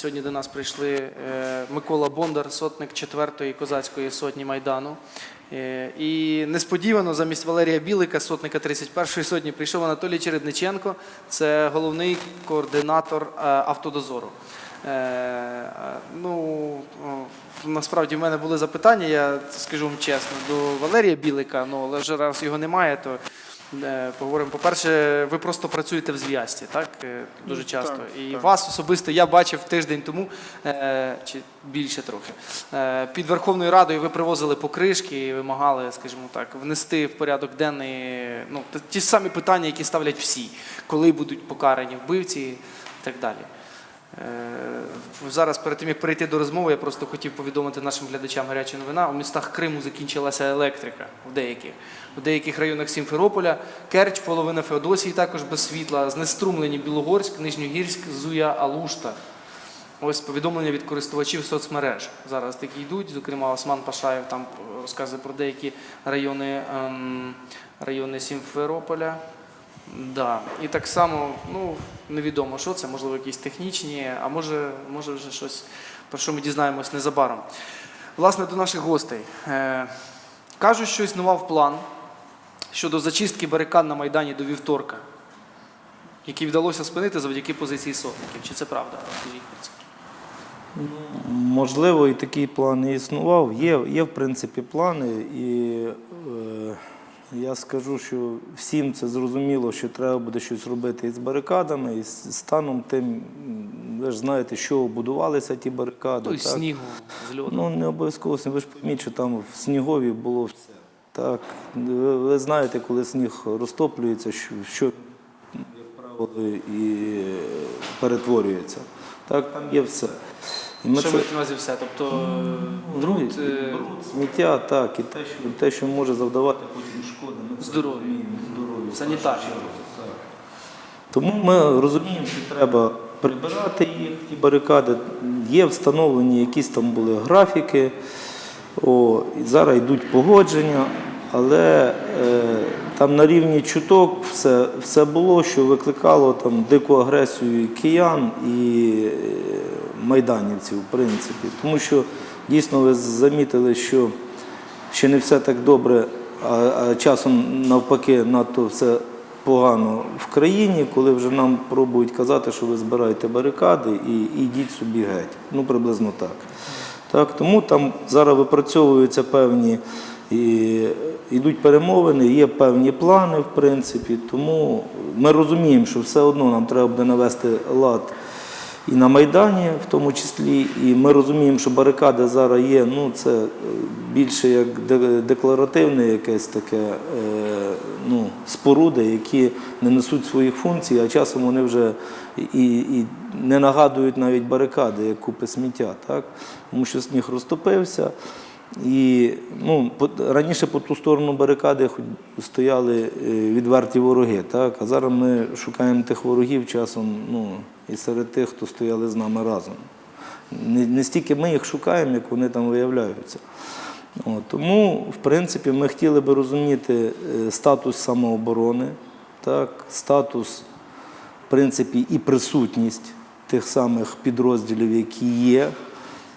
Сьогодні до нас прийшли е, Микола Бондар, сотник 4-ї козацької сотні Майдану. Е, І несподівано замість Валерія Білика, сотника 31-ї сотні, прийшов Анатолій Чередниченко, це головний координатор е, автодозору. Ну, насправді в мене були запитання, я скажу вам чесно, до Валерія Білика, ну, але вже раз його немає, то поговоримо. По-перше, ви просто працюєте в зв'язці, так? Е, Дуже часто. так, І так. вас особисто я бачив тиждень тому, е, чи більше трохи. Е, Під Верховною Радою ви привозили покришки і вимагали, скажімо так, внести в порядок денний ну, ті ж самі питання, які ставлять всі, коли будуть покарані вбивці і так далі. Е, Зараз, перед тим як перейти до розмови, я просто хотів повідомити нашим глядачам гаряча новина. У містах Криму закінчилася електрика в деяких. У деяких районах Сімферополя, Керч, половина Феодосії також без світла, знеструмлені Білогорськ, Нижньогірськ, Зуя, Алушта. Ось повідомлення від користувачів соцмереж. Зараз такі йдуть. Зокрема, Осман Пашаєв там розказує про деякі райони, ем, райони Сімферополя. Да. І так само, ну, невідомо, що це, можливо, якісь технічні, а може, може вже щось, про що ми дізнаємось незабаром. Власне, до наших гостей. Е, кажуть, що існував план щодо зачистки барикад на Майдані до вівторка, який вдалося спинити завдяки позиції сотників. Чи це правда? Це. Можливо, і такий план і існував. Є, є в принципі, плани, і е, я скажу, що всім це зрозуміло, що треба буде щось робити із барикадами, і з станом тим, ви ж знаєте, що будувалися ті барикади. Ну, і так? снігу, з льоду. Ну, не обов'язково. Ви ж пойміть, що там в снігові було все. Так. Ви, ви знаєте, коли сніг розтоплюється, що, що як правило, і перетворюється. Так, там є все. І ми Що це- ви на увазі все? Тобто бруд, е, сміття, так, і те, що, те, що може завдавати потім шкоди. Ми Здоров'ю. здоров'ю. санітарні. Тому ми розуміємо, що треба прибирати їх, ті барикади. Є встановлені якісь там були графіки, о, і зараз йдуть погодження, але е, там на рівні чуток все, все було, що викликало там дику агресію киян і е, майданівців, в принципі. Тому що дійсно ви замітили, що ще не все так добре, а, часом навпаки надто все погано в країні, коли вже нам пробують казати, що ви збираєте барикади і йдіть собі геть. Ну, приблизно так. так. Тому там зараз випрацьовуються певні і йдуть перемовини, є певні плани, в принципі. Тому ми розуміємо, що все одно нам треба буде навести лад і на Майдані, в тому числі. І ми розуміємо, що барикади зараз є, ну це е, більше як декларативне якесь таке е, ну, споруди, які не несуть своїх функцій, а часом вони вже і, і не нагадують навіть барикади, як купи сміття, так? тому що сніг розтопився. І ну, раніше по ту сторону барикади стояли е, відверті вороги, так? а зараз ми шукаємо тих ворогів часом ну, і серед тих, хто стояли з нами разом. Не, не стільки ми їх шукаємо, як вони там виявляються. От, тому, в принципі, ми хотіли би розуміти е, статус самооборони, так, статус, в принципі, і присутність тих самих підрозділів, які є.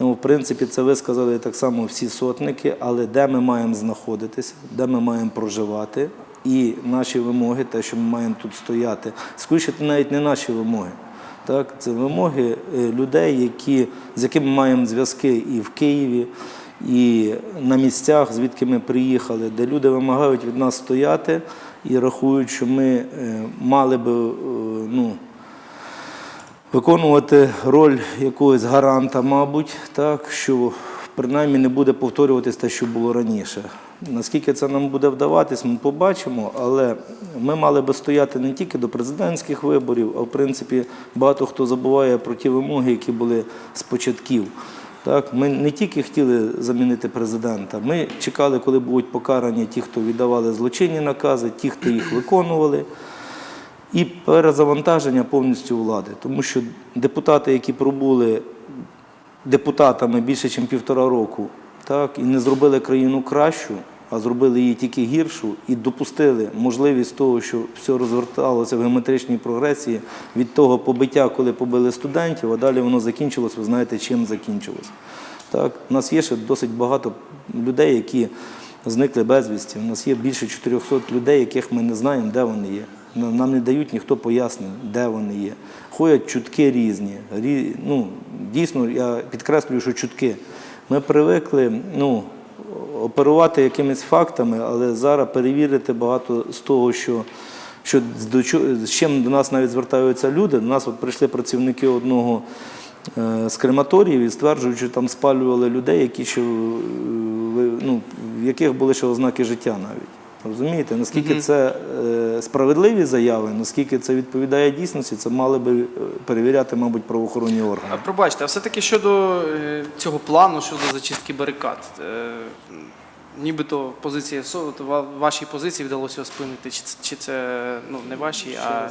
Ну, в принципі, це висказали так само всі сотники, але де ми маємо знаходитися, де ми маємо проживати, і наші вимоги, те, що ми маємо тут стояти, скоріше, навіть не наші вимоги. Так, це вимоги е, людей, які, з якими маємо зв'язки і в Києві, і на місцях, звідки ми приїхали, де люди вимагають від нас стояти і рахують, що ми е, мали би е, ну, виконувати роль якогось гаранта, мабуть, так, що принаймні не буде повторюватись те, що було раніше. Наскільки це нам буде вдаватись, ми побачимо, але ми мали би стояти не тільки до президентських виборів, а в принципі багато хто забуває про ті вимоги, які були з початків. Так, ми не тільки хотіли замінити президента, ми чекали, коли будуть покарані ті, хто віддавали злочинні накази, ті, хто їх виконували і перезавантаження повністю влади. Тому що депутати, які пробули депутатами більше, ніж півтора року, так, і не зробили країну кращу, а зробили її тільки гіршу і допустили можливість того, що все розверталося в геометричній прогресії від того побиття, коли побили студентів, а далі воно закінчилось, ви знаєте, чим закінчилось. Так, у нас є ще досить багато людей, які зникли безвісті. У нас є більше 400 людей, яких ми не знаємо, де вони є. Нам нам не дають ніхто пояснень, де вони є. Ходять чутки різні. Рі, ну, дійсно, я підкреслюю, що чутки. Ми привикли ну, оперувати якимись фактами, але зараз перевірити багато з того, що, що з чим до нас навіть звертаються люди. До нас от прийшли працівники одного е, з крематоріїв і стверджують, що там спалювали людей, які ще, е, ну, в яких були ще ознаки життя навіть. Розумієте, наскільки це е, справедливі заяви, наскільки це відповідає дійсності, це мали би е, перевіряти, мабуть, правоохоронні органи. Пробачте, а все-таки щодо е, цього плану, щодо зачистки барикад. е, Нібито позиція СО, то ва- вашій позиції вдалося спинити, чи це, чи це ну, не ваші, а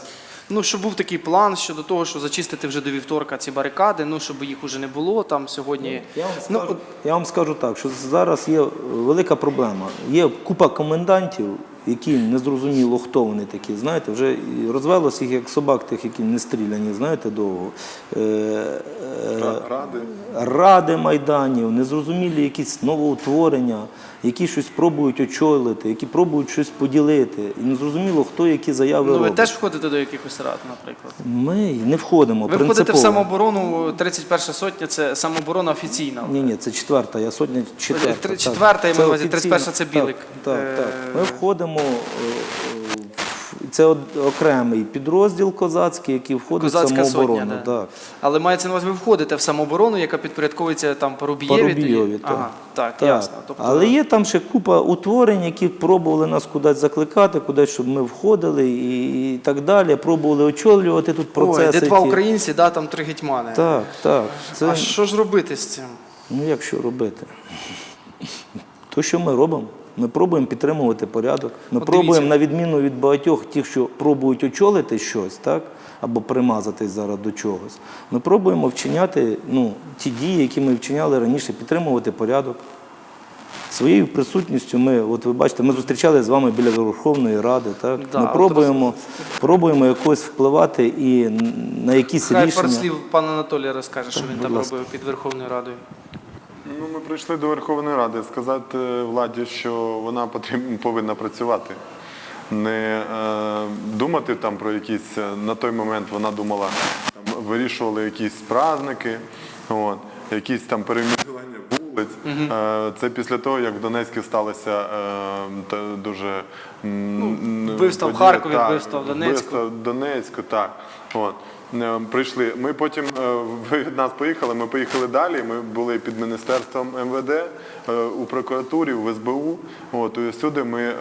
ну, щоб був такий план щодо того, що зачистити вже до вівторка ці барикади, ну щоб їх уже не було там сьогодні. Я вам, Ну, я вам скажу так, що зараз є велика проблема. Є купа комендантів, які не зрозуміло, хто вони такі. Знаєте, вже і розвелося їх як собак, тих, які не стріляні, знаєте, довго. Е, е, Ради. ради майданів, незрозумілі якісь новоутворення, які щось пробують очолити, які пробують щось поділити. І незрозуміло, хто які заяви Ну, ви робить. теж входите до якихось рад, наприклад. Ми не входимо. Ви входите в самооборону, 31 сотня це самооборона офіційна. Ні, ні, це четверта, я сотня четверта. Три- так. четверта, я маю увазі, офіційно. 31 це білик. Так, так, так. Е, Ми входимо, е, е, це окремий підрозділ козацький, який входить в самооборону. сотня, да. так. Але мається на увазі, ви входите в самооборону, яка підпорядковується там Парубієві. Парубійові, тоді? так. Ага, так, Так. ясно. Тобто, Але є там ще купа утворень, які пробували нас кудись закликати, кудись, щоб ми входили і, і так далі. Пробували очолювати тут процеси. Ой, де два українці, да, там три гетьмани. Так, так. Це, А що ж робити з цим? Ну як що робити? То, що ми робимо? Ми пробуємо підтримувати порядок. Ми От пробуємо, дивіться. на відміну від багатьох тих, що пробують очолити щось, так? або примазатись зараз до чогось. Ми пробуємо вчиняти ну, ті дії, які ми вчиняли раніше, підтримувати порядок. Своєю присутністю ми, от ви бачите, ми зустрічалися з вами біля Верховної Ради. Так? Да, ми пробуємо, пробуємо якось впливати і на якісь Хай рішення. пару слів пан Анатолій розкаже, що він будь там ласка. робив під Верховною Радою. Ну, ми прийшли до Верховної Ради сказати владі, що вона потрібна, повинна працювати. Не е, думати там про якісь, е, на той момент вона думала, там, вирішували якісь праздники, от, якісь там перейменування вулиць. Е, це після того, як в Донецьку сталося е, дуже Ну, вбивство в Харкові, вбивство в Донецьку. вбивство в Донецьку, так. От. Е, Прийшли. Ми потім е, ви від нас поїхали. Ми поїхали далі. Ми були під міністерством МВД е, у прокуратурі, в СБУ. От і всюди ми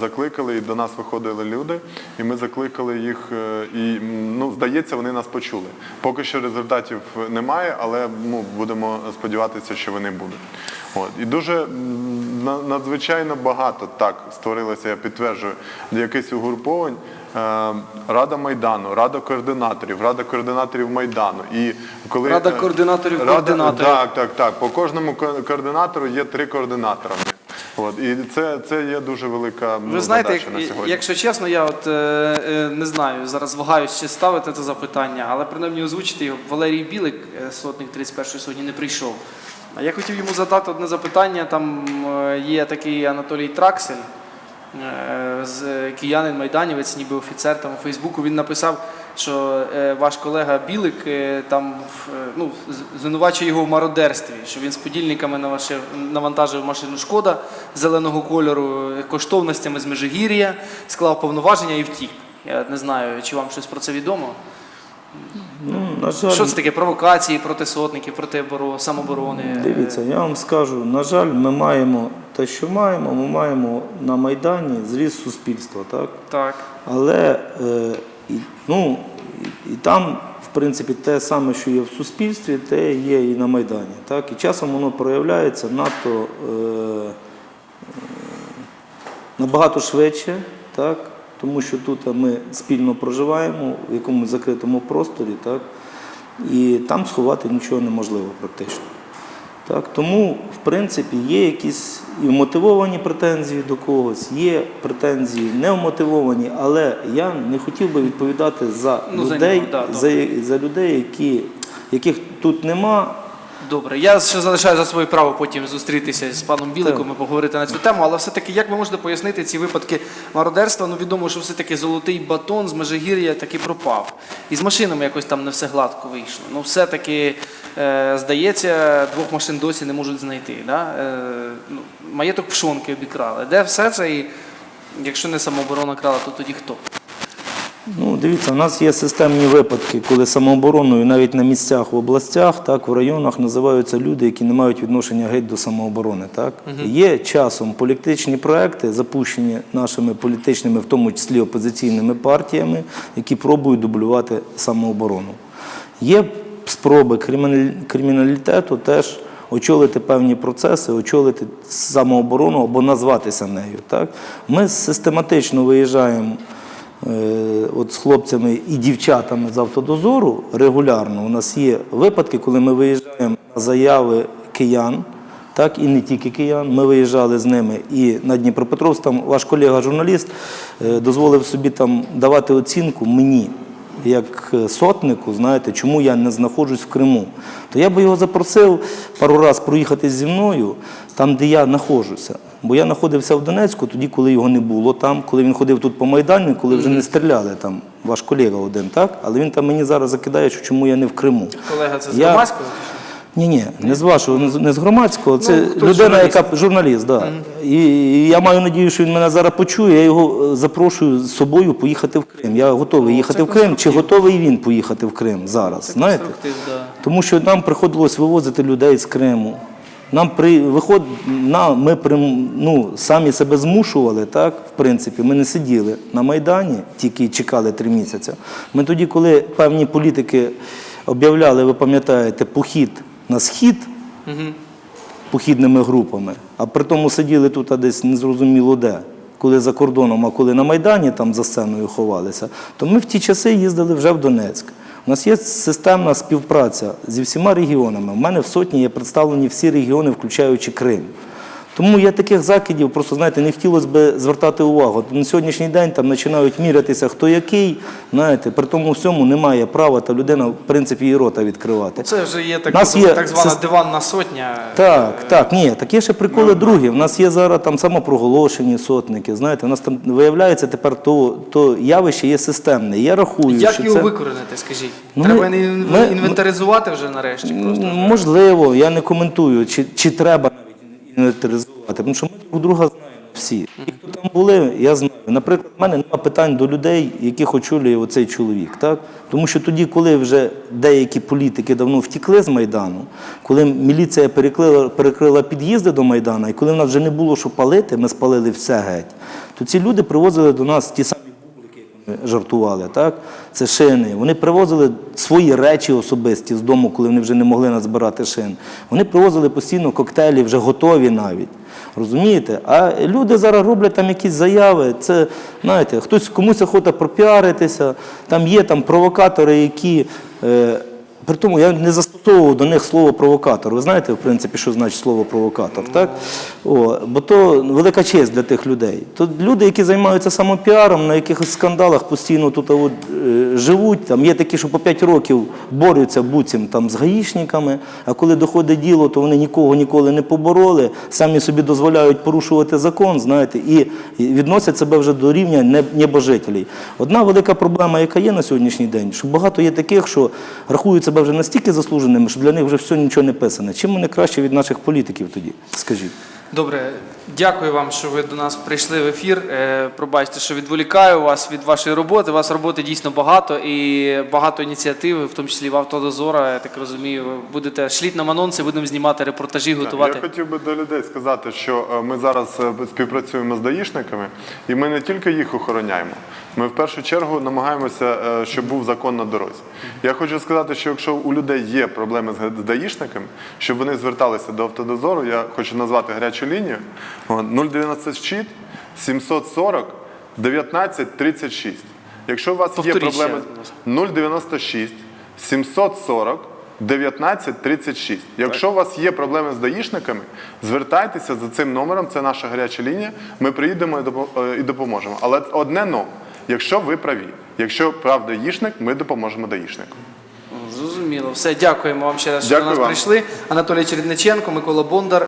закликали, і до нас виходили люди, і ми закликали їх. І ну здається, вони нас почули. Поки що результатів немає, але ну, будемо сподіватися, що вони будуть. От і дуже на- надзвичайно багато так створилося. Я підтверджую якихось угруповань. Е, Рада Майдану, Рада координаторів, Рада координаторів Майдану. І коли Рада е, координаторів Рада- координаторів. Так, так, так. По кожному координатору є три координатора. От і це, це є дуже велика ну, Ви знаєте, задача як, на сьогодні. якщо чесно, я от е, е, не знаю, зараз вагаюсь чи ставити це запитання, але принаймні озвучити його. Валерій Білик, е, сотник 31-ї сотні, не прийшов. Я хотів йому задати одне запитання. Там є такий Анатолій Траксель, з киянин майданівець, ніби офіцер там у Фейсбуку. Він написав, що е, ваш колега Білик е, там е, ну, звинувачує його в мародерстві, що він з подільниками навашив- навантажив машину шкода зеленого кольору е, коштовностями з Межигір'я, склав повноваження і втік. Я не знаю, чи вам щось про це відомо. Ну, на жаль, Що це таке? Провокації проти сотників, проти оборо- самоборони? Дивіться, я вам скажу, на жаль, ми маємо те, що маємо, ми маємо на Майдані зріст суспільства, так? Так. Але е, і, ну, і, і там, в принципі, те саме, що є в суспільстві, те є і на Майдані. Так? І часом воно проявляється надто е, е, набагато швидше, так? Тому що тут ми спільно проживаємо в якомусь закритому просторі, так? і там сховати нічого неможливо практично. Так, тому, в принципі, є якісь і мотивовані претензії до когось, є претензії немотивовані, але я не хотів би відповідати за Ну, за людей, нього, да, за, за людей, які, яких тут нема. Добре, я ще залишаю за своє право потім зустрітися з паном Біликом і поговорити на цю тему. Але все-таки, як ви можете пояснити ці випадки мародерства? Ну відомо, що все-таки золотий батон з Межигір'я таки пропав. І з машинами якось там не все гладко вийшло. Ну, все-таки, е, здається, двох машин досі не можуть знайти. Да? Е, ну, маєток пшонки обікрали. Де все це? І якщо не самооборона крала, то тоді хто? Ну, дивіться, у нас є системні випадки, коли самообороною навіть на місцях в областях, так, в районах називаються люди, які не мають відношення геть до самооборони. Так? Є часом політичні проекти, запущені нашими політичними, в тому числі опозиційними партіями, які пробують дублювати самооборону. Є спроби криміналітету теж очолити певні процеси, очолити самооборону або назватися нею. Так? Ми систематично виїжджаємо от з хлопцями і дівчатами з автодозору регулярно. У нас є випадки, коли ми виїжджаємо на заяви киян. Так, і не тільки киян. Ми виїжджали з ними і на Дніпропетровськ. Там ваш колега-журналіст е, дозволив собі там давати оцінку мені, як е, сотнику, знаєте, чому я не знаходжусь в Криму. То я би його запросив пару разів проїхати зі мною там, де я знаходжуся. Бо я знаходився в Донецьку тоді, коли його не було там, коли він ходив тут по Майдані, коли вже не стріляли там, ваш колега один, так? Але він там мені зараз закидає, що чому я не в Криму. Колега, це з Я- громадського? Ні, ні, не з вашого, не з- не з громадського. Це Ну, хтось людина, журналіст. яка журналіст, да. І, і я маю надію, що він мене зараз почує. Я його е, запрошую з собою поїхати в Крим. Я готовий їхати в Крим. Чи готовий він поїхати в Крим зараз? знаєте? Конструктив, да. Тому що нам приходилось вивозити людей з Криму. Нам при виход, нам, ми прим- ну, самі себе змушували, так, в принципі, ми не сиділи на Майдані, тільки чекали три місяці. Ми тоді, коли певні політики об'являли, ви пам'ятаєте, похід на схід похідними групами, а при тому сиділи тут а десь незрозуміло де, коли за кордоном, а коли на Майдані там за сценою ховалися, то ми в ті часи їздили вже в Донецьк. У нас є системна співпраця зі всіма регіонами. У мене в сотні є представлені всі регіони, включаючи Крим. Тому я таких закидів, просто знаєте, не хотілося б звертати увагу. На сьогоднішній день там починають мірятися, хто який. Знаєте, при тому всьому немає права та людина, в принципі, і рота відкривати. Це вже є так, Нас є так звана сис- диванна сотня. Так, так, ні, так є ще приколи другі. У нас є зараз там самопроголошені сотники. Знаєте, у нас там виявляється тепер то, то явище є системне. Я рахую, Як що його це викоренити, скажіть? Ну, Треба ми- ін- ми- інвентаризувати вже нарешті просто. Можливо, я не коментую, чи, чи треба інвентаризувати, тому що ми друг друга знаємо всі. І хто там були, я знаю. Наприклад, в мене немає питань до людей, яких очолює оцей чоловік. Так? Тому що тоді, коли вже деякі політики давно втікли з Майдану, коли міліція перекрила, перекрила під'їзди до Майдану, і коли в нас вже не було що палити, ми спалили все геть, то ці люди привозили до нас ті самі жартували, так? Це шини. Вони привозили свої речі особисті з дому, коли вони вже не могли назбирати шин. Вони привозили постійно коктейлі, вже готові навіть. Розумієте? А люди зараз роблять там якісь заяви. Це, знаєте, хтось комусь охота пропіаритися, там є там провокатори, які. Е, при тому я не застосовував до них слово провокатор. Ви знаєте, в принципі, що значить слово провокатор, так? О, бо то велика честь для тих людей. То люди, які займаються самопіаром, на якихось скандалах постійно тут от, е, живуть. Там є такі, що по 5 років борються буцім там з гаїшниками, а коли доходить діло, то вони нікого ніколи не побороли, самі собі дозволяють порушувати закон, знаєте, і відносять себе вже до рівня не- небожителей. Одна велика проблема, яка є на сьогоднішній день, що багато є таких, що рахують себе вже настільки заслуженими, що для них вже все нічого не писане. Чим вони краще від наших політиків тоді? Скажіть. Добре, дякую вам, що ви до нас прийшли в ефір. Е, Пробачте, що відволікаю вас від вашої роботи. У вас роботи дійсно багато і багато ініціатив, в тому числі в автодозора. Я так розумію, будете шліть нам анонси, будемо знімати репортажі, готувати. Я хотів би до людей сказати, що е, ми зараз е, співпрацюємо з даїшниками, і ми не тільки їх охороняємо. Ми в першу чергу намагаємося, е, щоб був закон на дорозі. Я хочу сказати, що якщо у людей є проблеми з даїшниками, щоб вони зверталися до автодозору, я хочу назвати гарячу лінію От, 096 740 19 36. Якщо у вас є Повторіть ще проблеми раз, будь ласка. 096 740 1936. Якщо у вас є проблеми з даїшниками, звертайтеся за цим номером, це наша гаряча лінія. Ми приїдемо і е, і допоможемо. Але одне но, якщо ви праві. Якщо правда їшник, ми допоможемо даїшнику. Зрозуміло. Все, дякуємо вам ще раз, що Дякую до нас вам. прийшли. Анатолій Чередниченко, Микола Бондар.